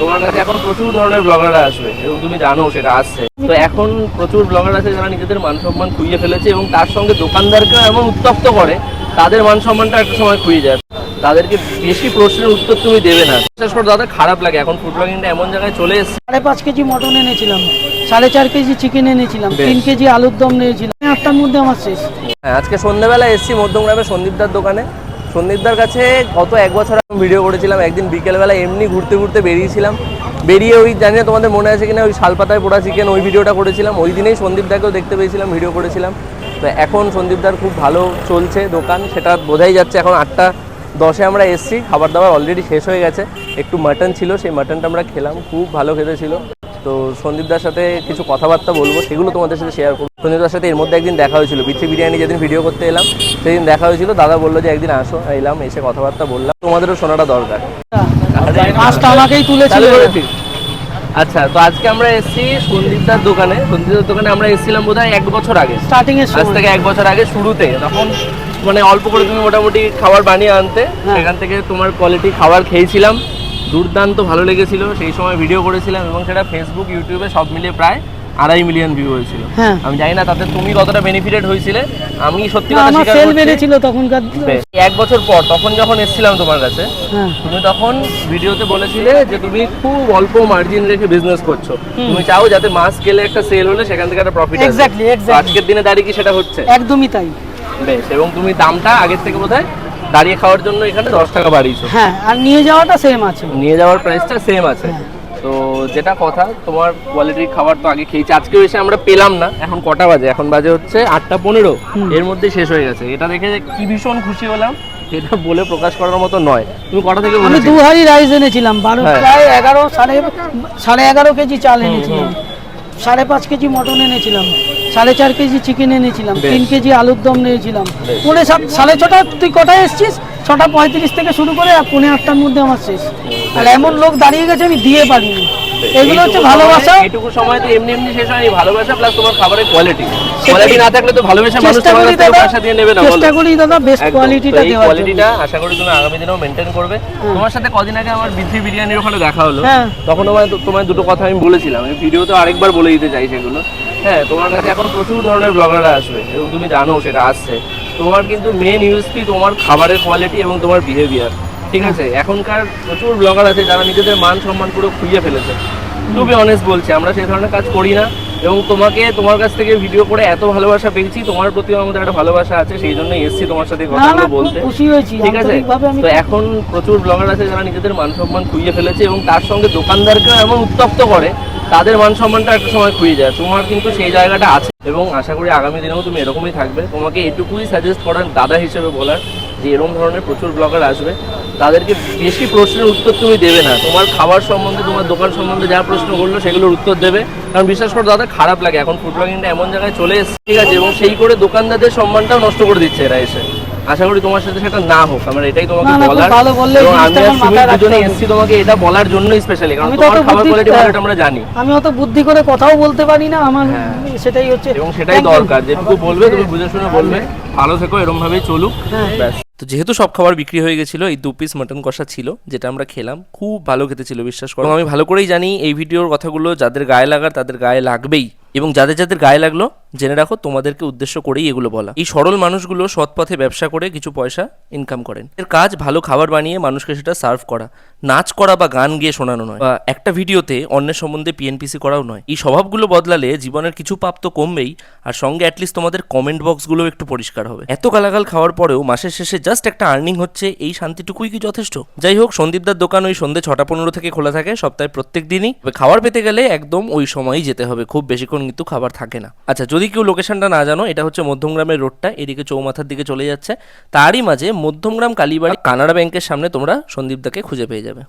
তোমার কাছে এখন প্রচুর ধরনের ব্লগাররা আসবে এবং তুমি জানো সেটা আসছে। তো এখন প্রচুর ব্লগার আছে যারা নিজেদের মান সম্মান খুইয়ে ফেলেছে এবং তার সঙ্গে দোকানদারকেও এমন উত্তপ্ত করে তাদের মান সম্মানটা একটা সময় খুইয়ে যায়। তাদেরকে বেশি প্রশ্নের উত্তর তুমি দেবে না। বিশেষ করে দাদা খারাপ লাগে। এখন ফুড ব্লগিংটা এমন জায়গায় চলে এসেছে। সাড়ে পাঁচ কেজি মটন এনেছিলাম। সাড়ে চার কেজি চিকেন এনেছিলাম। তিন কেজি আলুর দম নিয়েছিলাম আটটার মধ্যে আমার শেষ। হ্যাঁ আজকে সন্ধ্যেবেলা এসেছি মধ্যমগ্রামে সন্দীপদার দোকানে। সন্দীপদার কাছে গত এক বছর ভিডিও করেছিলাম, একদিন বিকেলবেলা এমনি ঘুরতে ঘুরতে বেরিয়েছিলাম। বেরিয়ে ওই জানি না তোমাদের মনে আছে কিনা, ওই শালপাতায় পোড়া চিকেন ওই ভিডিওটা করেছিলাম। ওই দিনেই সন্দীপদাকেও দেখতে পেয়েছিলাম ভিডিও করেছিলাম। তো এখন সন্দীপদার খুব ভালো চলছে দোকান, সেটা বোঝাই যাচ্ছে। এখন আটটা দশে আমরা এসেছি, খাবার দাবার অলরেডি শেষ হয়ে গেছে। একটু মাটন ছিল, সেই মাটনটা আমরা খেলাম, খুব ভালো খেতে ছিল। তো সন্দীপদার সাথে কিছু কথাবার্তা বলব সেগুলো তোমাদের সাথে শেয়ার করব। সন্দীপদার সাথে এর মধ্যে একদিন দেখা হয়েছিল বিথি বিরিয়ানি যেদিন ভিডিও করতে এলাম সেদিন দেখা হয়েছিল দাদা বলল যে একদিন আসো এলাম এসে কথাবার্তা বললাম তোমাদেরও শোনাটা দরকার। মাছটা আমাকেই তুলেছিল আচ্ছা তো আজকে আমরা এসেছি সন্দীপদার দোকানে সন্দীপদার দোকানে আমরা এসেছিলাম বোধহয় এক বছর আগে। স্টার্টিং এর আজ থেকে এক বছর আগে শুরুতে তখন মানে অল্প করে তুমি মোটামুটি খাবার বানিয়ে আনতে হ্যাঁ। সেখান থেকে তোমার কোয়ালিটি খাবার খেয়েছিলাম। দুর্দান্ত ভালো লেগেছিল। সেই সময় ভিডিও করেছিলাম এবং সেটা ফেসবুক ইউটিউবে সব মিলিয়ে প্রায় আড়াই মিলিয়ন ভিউ হয়েছিল। হ্যাঁ। আমি জানি না তাতে তুমি কতটা বেনিফিটেড হয়েছিলে। আমি সত্যি কথা স্বীকার সেল বেড়েছিল তখনকার এক বছর পর তখন যখন এসেছিলাম তোমার কাছে হ্যাঁ। তুমি তখন ভিডিওতে বলেছিলে যে তুমি খুব অল্প মার্জিন রেখে বিজনেস করছ। তুমি চাও যাতে মাস গেলে একটা সেল হলে সেখান থেকে একটা প্রফিট Exactly, exactly. আজকের দিনে দাঁড়িয়ে কি সেটা হচ্ছে? একদমই তাই। বেশ এবং তুমি দামটা আগের থেকে বোধহয় দাঁড়িয়ে খাওয়ার জন্য এখানে দশ টাকা বাড়িয়েছো। হ্যাঁ আর নিয়ে যাওয়াটা সেম আছে। নিয়ে যাওয়ার প্রাইসটা সেম আছে। হ্যাঁ। তো যেটা কথা তোমার কোয়ালিটির খাবার তো আগে খেয়েছি। আজকেও এসে আমরা পেলাম না। এখন কটা বাজে? এখন বাজে হচ্ছে আটটা পনেরো। এর মধ্যে শেষ হয়ে গেছে। এটা দেখে কি ভীষণ খুশি হলাম। এটা বলে প্রকাশ করার মতো নয়। তুমি কটা থেকে আমি দু হাড়ি রাইস এনেছিলাম। বারো হ্যাঁ। প্রায় এগারো সাড়ে সাড়ে এগারো কেজি চাল এনেছিলাম। সাড়ে পাঁচ কেজি মটন এনেছিলাম। সাড়ে চার কেজি চিকেন এনেছিলাম তিন কেজি আলুর দম নিয়েছিলাম। পৌনে সাত সাড়ে ছটা তুই কটায় এসছিস? ছটা পঁয়ত্রিশ থেকে শুরু করে আর পৌনে আটটার মধ্যে আমার শেষ। আর এমন লোক দাঁড়িয়ে গেছে আমি দিয়ে পারিনি। এগুলো হচ্ছে ভালোবাসা। সময়- সময় তো এমনি এমনি শেষ হয়নি। ভালোবাসা প্লাস তোমার খাবারের কোয়ালিটি কোয়ালিটি না থাকলে তো ভালোবাসা মানুষ তোমার করি কাছ থেকে দাদা পয়সা দিয়ে নেবে না চেষ্টা করি দাদা বেস্ট কোয়ালিটিটা দেওয়ার কোয়ালিটিটা আশা করি তুমি আগামী দিনেও করবে। তোমার সাথে কদিন আগে আমার বিরিয়ানির ওখানে দেখা হলো। হ্যাঁ। তখন তোমায় তোমায় দুটো কথা আমি বলেছিলাম। এই ভিডিওতে আরেকবার বলে দিতে চাই সেগুলো। হ্যাঁ তোমার কাছে এখন প্রচুর ধরনের ব্লগাররা আসবে এবং তুমি জানো সেটা আসছে। তোমার কিন্তু মেন ইউএসপি তোমার খাবারের কোয়ালিটি এবং তোমার বিহেভিয়ার ঠিক আছে? এখনকার প্রচুর ব্লগার আছে যারা নিজেদের মান সম্মান পুরো খুইয়ে ফেলেছে। টু অনেস্ট বলছি আমরা সেই ধরনের কাজ করি না এবং তোমাকে তোমার কাছ থেকে ভিডিও করে এত ভালোবাসা পেয়েছি তোমার প্রতি আমাদের একটা ভালোবাসা আছে সেই জন্য এসেছি তোমার সাথে কথাগুলো বলতে। খুশি হয়েছি ঠিক আছে? তো এখন প্রচুর ব্লগার আছে যারা নিজেদের মান সম্মান খুইয়ে ফেলেছে এবং তার সঙ্গে দোকানদারকেও এমন উত্তপ্ত করে তাদের মান সম্মানটা একটা সময় খুঁজে যায়। তোমার কিন্তু সেই জায়গাটা আছে। এবং আশা করি আগামী দিনেও তুমি এরকমই থাকবে। তোমাকে এটুকুই সাজেস্ট করার দাদা হিসেবে বলার যে এরকম ধরনের প্রচুর ব্লগার আসবে, তাদেরকে বেশি প্রশ্নের উত্তর তুমি দেবে না। তোমার খাবার সম্বন্ধে, তোমার দোকান সম্বন্ধে যা প্রশ্ন করল সেগুলোর উত্তর দেবে। কারণ বিশ্বাস করে দাদা, খারাপ লাগে। এখন ফুড ব্লগিংটা এমন জায়গায় চলে এসেছে, ঠিক আছে? এবং সেই করে দোকানদারদের সম্মানটাও নষ্ট করে দিচ্ছে এরা এসে। আশা করি তোমার সাথে সেটা না হোক আমার এটাই তোমাকে বলার। ভালো বললে আমি দুজনে। এসেছি তোমাকে এটা বলার জন্যই স্পেশালি কারণ তোমার খাবার বুদ্ধি- কোয়ালিটি ভালো এটা আমরা জানি। আমি অত বুদ্ধি করে কথাও বলতে পারি না আমার হ্যাঁ। সেটাই হচ্ছে এবং সেটাই দরকার যেটুকু বলবে তুমি বুঝে শুনে বলবে। ভালো থেকো এরকম ভাবেই চলুক হ্যাঁ। ব্যাস। তো যেহেতু সব খাবার বিক্রি হয়ে গেছিল এই দু পিস মাটন কষা ছিল যেটা আমরা খেলাম খুব ভালো খেতে ছিল বিশ্বাস করো। আমি ভালো করেই জানি এই ভিডিওর কথাগুলো যাদের গায়ে লাগার তাদের গায়ে লাগবেই। এবং যাদের যাদের গায়ে লাগল জেনে রাখো, তোমাদেরকে উদ্দেশ্য করেই এগুলো বলা। এই সরল মানুষগুলো সৎ পথে ব্যবসা করে কিছু পয়সা ইনকাম করেন। এর কাজ ভালো খাবার বানিয়ে মানুষকে সেটা সার্ভ করা। নাচ করা বা গান গিয়ে শোনানো নয়। বা একটা ভিডিওতে অন্যের সম্বন্ধে পিএনপিসি করাও নয়। এই স্বভাবগুলো বদলালে জীবনের কিছু পাপ তো কমবেই, আর সঙ্গে অ্যাটলিস্ট তোমাদের কমেন্ট বক্সগুলো একটু পরিষ্কার হবে। এত গালাগাল খাওয়ার পরেও মাসের শেষে জাস্ট একটা আর্নিং হচ্ছে, এই শান্তিটুকুই কি যথেষ্ট? যাই হোক, সন্দীপদার দোকান ওই সন্ধ্যে ছটা পনেরো থেকে খোলা থাকে, সপ্তাহে প্রত্যেক দিনই। খাবার পেতে গেলে একদম ওই সময়ই যেতে হবে, খুব বেশিক্ষণ কিন্তু খাবার থাকে না। আচ্ছা যদি কেউ লোকেশনটা না জানো, এটা হচ্ছে মধ্যমগ্রামের রোডটা এদিকে চৌমাথার দিকে চলে যাচ্ছে। তারই মাঝে মধ্যমগ্রাম কালীবাড়ি, কানাড়া ব্যাংকের সামনে তোমরা সন্দীপদাকে খুঁজে পেয়ে যাবে।